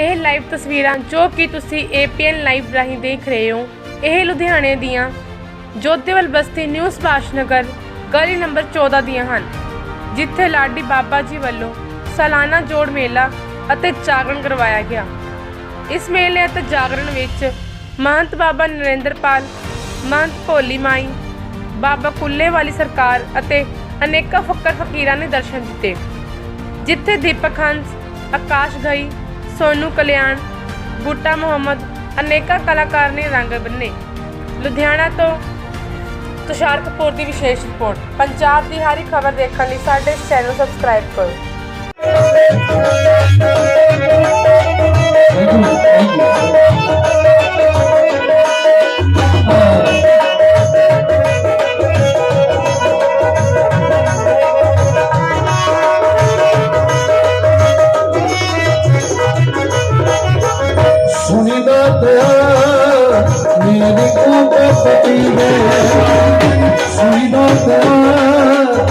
ਇਹ ਲਾਈਵ ਤਸਵੀਰਾਂ ਜੋ ਕਿ ਤੁਸੀਂ APN ਲਾਈਵ ਰਾਹੀਂ ਦੇਖ ਰਹੇ ਹੋ, ਇਹ ਲੁਧਿਆਣੇ ਦੀਆਂ ਜੋਧੇਵਾਲ ਬਸਤੀ ਨਿਊ ਸੁਭਾਸ਼ ਨਗਰ ਗਲੀ ਨੰਬਰ 14 ਦੀਆਂ ਹਨ, ਜਿੱਥੇ ਲਾਡੀ ਬਾਬਾ ਜੀ ਵੱਲੋਂ ਸਾਲਾਨਾ ਜੋੜ ਮੇਲਾ ਅਤੇ ਜਾਗਰਣ ਕਰਵਾਇਆ ਗਿਆ। ਇਸ ਮੇਲੇ ਅਤੇ ਜਾਗਰਣ ਵਿੱਚ ਮਹੰਤ ਬਾਬਾ ਨਰਿੰਦਰਪਾਲ, ਮਹੰਤ ਭੋਲੀ ਮਾਈ, ਬਾਬਾ ਕੁੱਲੇ ਵਾਲੀ ਸਰਕਾਰ ਅਤੇ ਅਨੇਕਾਂ ਫੱਕਰ ਫਕੀਰਾਂ ਨੇ ਦਰਸ਼ਨ ਦਿੱਤੇ, ਜਿੱਥੇ ਦੀਪਕ ਹੰਸ, ਆਕਾਸ਼ ਗਈ ਸੋਨੂ ਕਲਿਆਣ, ਬੂਟਾ ਮੁਹੰਮਦ, ਅਨੇਕਾਂ ਕਲਾਕਾਰ ਨੇ ਰੰਗ ਬੰਨੇ। ਲੁਧਿਆਣਾ ਤੋਂ ਤੁਸ਼ਾਰ ਕਪੂਰ ਦੀ ਵਿਸ਼ੇਸ਼ ਰਿਪੋਰਟ। ਪੰਜਾਬ ਦੀ ਹਰ ਇੱਕ ਖਬਰ ਦੇਖਣ ਲਈ ਸਾਡੇ ਚੈਨਲ ਸਬਸਕ੍ਰਾਈਬ ਕਰੋ। Baby, sweet old girl,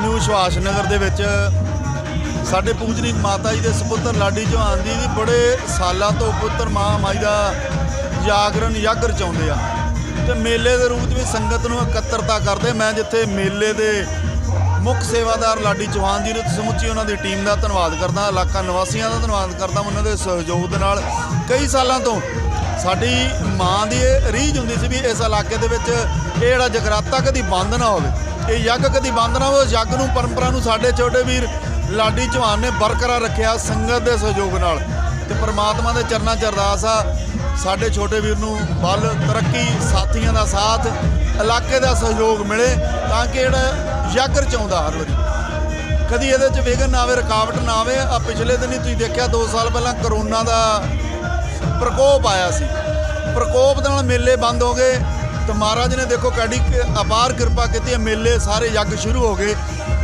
new Subhash Nagar ਦੇ ਵਿੱਚ ਸਾਡੇ ਪੂਜਨੀਕ ਮਾਤਾ ਜੀ ਦੇ ਸੁਪੁੱਤਰ ਲਾਡੀ ਚੌਹਾਨ ਜੀ ਦੀ ਬੜੇ ਸਾਲਾਂ ਤੋਂ ਪੁੱਤਰ ਮਾਂ ਮਾਈ ਦਾ ਜਾਗਰਣ ਯੱਗ ਰਚਾਉਂਦੇ ਆ। ਤੇ ਮੇਲੇ ਦੇ ਰੂਪ ਵਿੱਚ ਸੰਗਤ ਨੂੰ ਇਕੱਤਰਤਾ ਕਰਦੇ ਮੈਂ ਜਿੱਥੇ ਮੇਲੇ ਦੇ ਮੁੱਖ ਸੇਵਾਦਾਰ ਲਾਡੀ ਚੌਹਾਨ ਜੀ ਨੂੰ ਸਮੁੱਚੀ ਉਹਨਾਂ ਦੀ ਟੀਮ ਦਾ ਧੰਨਵਾਦ ਕਰਦਾ, ਇਲਾਕਾ ਨਿਵਾਸੀਆਂ ਦਾ ਧੰਨਵਾਦ ਕਰਦਾ, ਉਹਨਾਂ ਦੇ ਸਹਿਯੋਗ ਦੇ ਨਾਲ ਕਈ ਸਾਲਾਂ ਤੋਂ ਸਾਡੀ ਮਾਂ ਦੀ ਇਹ ਰੀਝ ਹੁੰਦੀ ਸੀ ਵੀ ਇਸ ਇਲਾਕੇ ਦੇ ਵਿੱਚ ਇਹ ਜਿਹੜਾ ਜਗਰਾਤਾ ਕਦੀ ਬੰਦ ਨਾ ਹੋਵੇ। ਇਹ ਯੱਗ ਕਦੀ ਬੰਦ ਨਾ ਹੋਵੇ ਉਸ ਯੱਗ ਨੂੰ ਪਰੰਪਰਾ ਨੂੰ ਸਾਡੇ ਛੋਟੇ ਵੀਰ ਲਾਡੀ ਚੌਹਾਨ ਨੇ ਬਰਕਰਾਰ ਰੱਖਿਆ ਸੰਗਤ ਦੇ ਸਹਿਯੋਗ ਨਾਲ। ਤੇ ਪ੍ਰਮਾਤਮਾ ਦੇ ਚਰਨਾਂ 'ਚ ਅਰਦਾਸ ਆ, ਸਾਡੇ ਛੋਟੇ ਵੀਰ ਨੂੰ ਬਲ ਤਰੱਕੀ, ਸਾਥੀਆਂ ਦਾ ਸਾਥ, ਇਲਾਕੇ ਦਾ ਸਹਿਯੋਗ ਮਿਲੇ ਤਾਂ ਕਿ ਜਿਹੜਾ ਯੱਗ ਰਚਾਉਂਦਾ ਹਰ ਵਾਰੀ। ਕਦੀ ਇਹਦੇ 'ਚ ਵਿਘਨ ਨਾ ਆਵੇ, ਰੁਕਾਵਟ ਨਾ ਆਵੇ, ਆ ਪਿਛਲੇ ਦਿਨ ਹੀ ਤੁਸੀਂ ਦੇਖਿਆ 2 ਸਾਲ ਪਹਿਲਾਂ ਕਰੋਨਾ ਦਾ ਪ੍ਰਕੋਪ ਆਇਆ ਸੀ। ਪ੍ਰਕੋਪ ਦੇ ਨਾਲ ਮੇਲੇ ਬੰਦ ਹੋ ਗਏ ਤੇ ਮਹਾਰਾਜ ਨੇ ਦੇਖੋ ਕਾਡੀ ਅਪਾਰ ਕਿਰਪਾ ਕੀਤੀ ਹੈ। ਮੇਲੇ ਸਾਰੇ ਯੱਗ ਸ਼ੁਰੂ ਹੋ ਗਏ।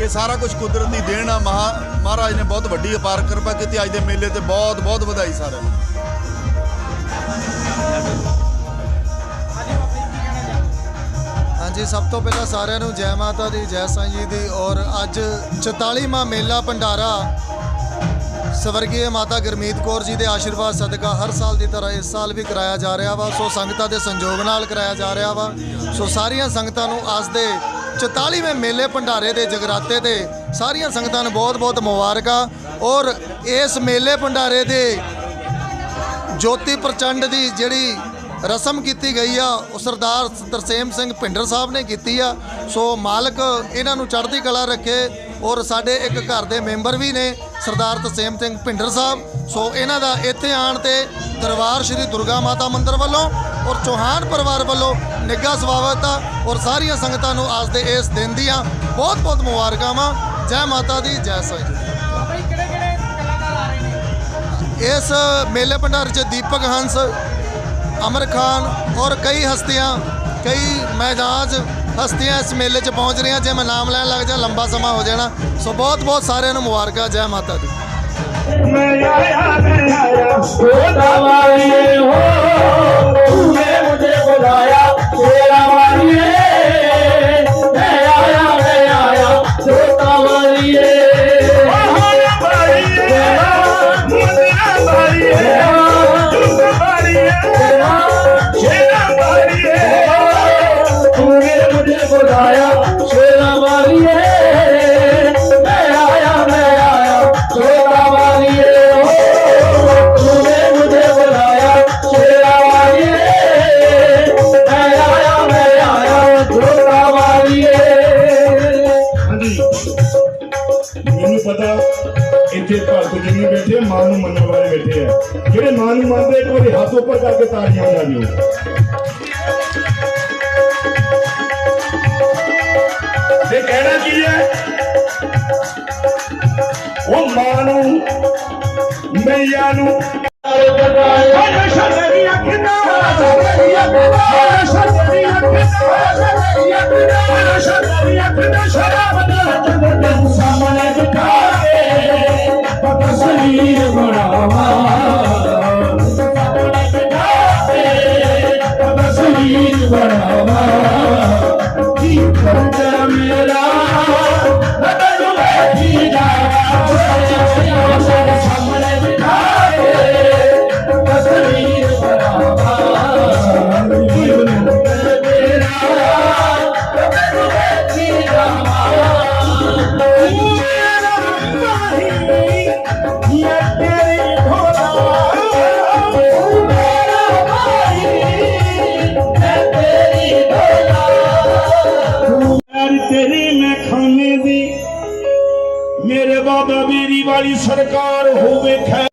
ਇਹ ਸਾਰਾ ਕੁਝ ਕੁਦਰਤ ਦੀ ਦੇਣ ਆ। ਮਹਾ ਮਹਾਰਾਜ ਨੇ ਬਹੁਤ ਵੱਡੀ ਅਪਾਰ ਕਿਰਪਾ ਕੀਤੀ। ਅੱਜ ਦੇ ਮੇਲੇ ਤੇ ਬਹੁਤ ਬਹੁਤ ਵਧਾਈ ਸਾਰਿਆਂ ਨੂੰ। ਹਾਂਜੀ, ਸਭ ਤੋਂ ਪਹਿਲਾਂ ਸਾਰਿਆਂ ਨੂੰ ਜੈ ਮਾਤਾ ਦੀ, ਜੈ ਸਾਈਂ ਜੀ ਦੀ ਔਰ ਅੱਜ 44ਵਾਂ ਮੇਲਾ ਭੰਡਾਰਾ ਸਵਰਗੀ ਮਾਤਾ ਗੁਰਮੀਤ ਕੌਰ ਜੀ ਦੇ ਆਸ਼ੀਰਵਾਦ ਸਦਕਾ ਹਰ ਸਾਲ ਦੀ ਤਰ੍ਹਾਂ ਇਸ ਸਾਲ ਵੀ ਕਰਾਇਆ ਜਾ ਰਿਹਾ ਵਾ। ਸੋ ਸੰਗਤਾਂ ਦੇ ਸੰਯੋਗ ਨਾਲ ਕਰਾਇਆ ਜਾ ਰਿਹਾ ਵਾ। ਸੋ ਸਾਰੀਆਂ ਸੰਗਤਾਂ ਨੂੰ ਅੱਜ ਦੇ 44ਵੇਂ ਮੇਲੇ ਭੰਡਾਰੇ ਦੇ ਜਗਰਾਤੇ ਤੇ ਸਾਰੀਆਂ ਸੰਗਤਾਂ ਨੂੰ ਬਹੁਤ-ਬਹੁਤ ਮੁਬਾਰਕਾਂ। ਔਰ ਇਸ ਮੇਲੇ ਭੰਡਾਰੇ ਦੇ ਜੋਤੀ ਪ੍ਰਚੰਡ ਦੀ ਜਿਹੜੀ ਰਸਮ ਕੀਤੀ ਗਈ ਆ, ਉਹ ਸਰਦਾਰ ਤਰਸੇਮ ਸਿੰਘ ਭਿੰਡਰ ਸਾਹਿਬ ਨੇ ਕੀਤੀ ਆ। ਸੋ ਮਾਲਕ ਇਹਨਾਂ ਨੂੰ ਚੜ੍ਹਦੀ ਕਲਾ ਰੱਖੇ ਔਰ ਸਾਡੇ ਇੱਕ ਘਰ ਦੇ ਮੈਂਬਰ ਵੀ ਨੇ। ਸਰਦਾਰ ਤਰਸੇਮ ਸਿੰਘ ਭਿੰਡਰ ਸਾਹਿਬ। ਸੋ ਇਹਨਾਂ ਦਾ ਇੱਥੇ ਆਣ ਤੇ ਦਰਬਾਰ ਸ਼੍ਰੀ ਦੁਰਗਾ ਮਾਤਾ ਮੰਦਿਰ ਵੱਲੋਂ ਔਰ ਚੌਹਾਨ ਪਰਿਵਾਰ ਵੱਲੋਂ ਨਿੱਘਾ ਸਵਾਗਤ ਆ ਔਰ ਸਾਰੀਆਂ ਸੰਗਤਾਂ ਨੂੰ ਅੱਜ ਦੇ ਇਸ ਦਿਨ ਦੀਆਂ ਬਹੁਤ ਬਹੁਤ ਮੁਬਾਰਕਾਂ ਵਾ ਜੈ ਮਾਤਾ ਦੀ ਜੈ ਸਾਈਂ ਇਸ ਮੇਲੇ ਭੰਡਾਰੇ 'ਚ ਦੀਪਕ ਹੰਸ ਅਮਰ ਖਾਨ ਔਰ ਕਈ ਹਸਤੀਆਂ ਕਈ ਮੈਜਾਜ ਹਸਤੀਆਂ ਇਸ ਮੇਲੇ 'ਚ ਪਹੁੰਚ ਰਹੀਆਂ, ਜੇ ਮੈਂ ਨਾਮ ਲੈਣ ਲੱਗ ਜਾ ਲੰਬਾ ਸਮਾਂ ਹੋ ਜਾਣਾ। ਸੋ ਬਹੁਤ ਬਹੁਤ ਸਾਰਿਆਂ ਨੂੰ ਮੁਬਾਰਕਾਂ, ਜੈ ਮਾਤਾ ਦੀ। ਮੈਂ ਆਇਆ ਮੈਂ ਆਇਆ ਸੋਦਾ ਵਾਲੀਏ ਹੋ ਤੂਨੇ ਮੁਝੇ ਬੁਲਾਇਆ। बैठे, माँ मनने वाले बैठे हैं। जेडे माँ मनते तो हाथ उपर करके कहना की है? वो माँ मैया शराब বাঙালি सरकार হোমে খেলা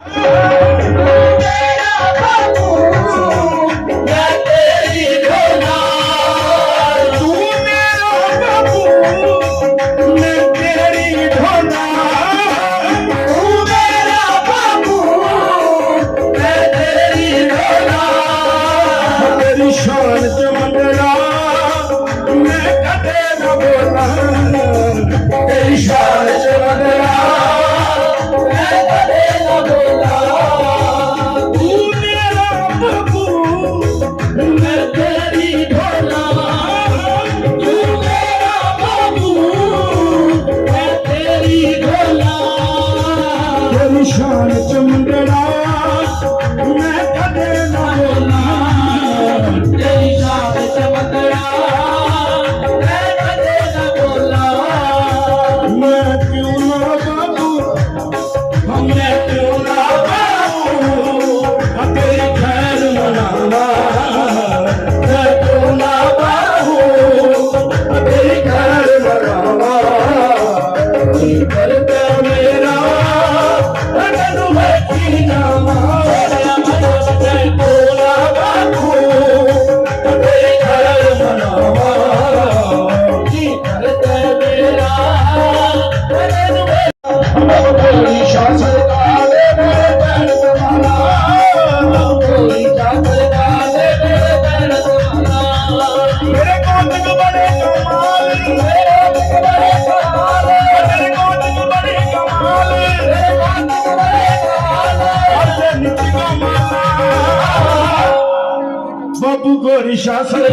शान Chumdera, করি শাসন